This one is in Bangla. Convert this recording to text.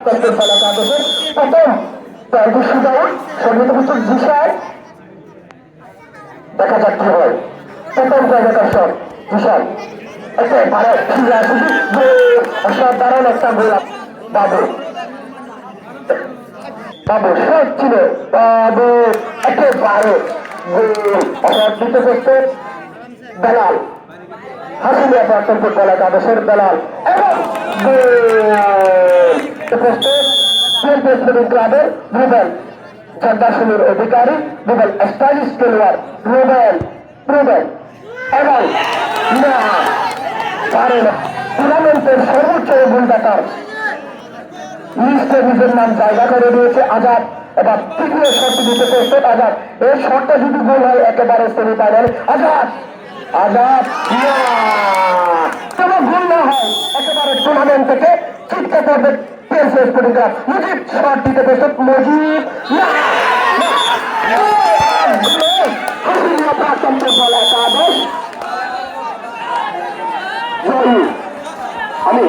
কয়েকজন ফলাকা আদেশের প্রথম কয়েকটি সুদায় সংগীত পুস্তক বিষয় দেখা যাক কি প্রথম কয়েকটার সব বিষয় একে ভারত ফিরে আসি অসাধারণ একটা একেবারে অসাধিত করতে দালাল হাসিলিয়া প্রাক্তন দালাল এবং ক্লাবের রুবেল চন্দাশুনির অধিকারী রুবেল স্টাইলিশ খেলোয়াড় রুবেল রুবেল এবং না পারে না টুর্নামেন্টের সর্বোচ্চ গোলদাতার লিস্টে নিজের নাম জায়গা করে দিয়েছে আজাদ এবার তৃতীয় শটটি দিতে প্রস্তুত আজাদ এই শটটা যদি গোল হয় একেবারে সেমিফাইনাল আজাদ আজাদ কোনো গোল না হয় একেবারে টুর্নামেন্ট থেকে ছিটকে পড়বে পেয়েছে স্পোর্টিং ক্লাব মুজিব শট দিতে প্রস্তুত মুজিব। আমি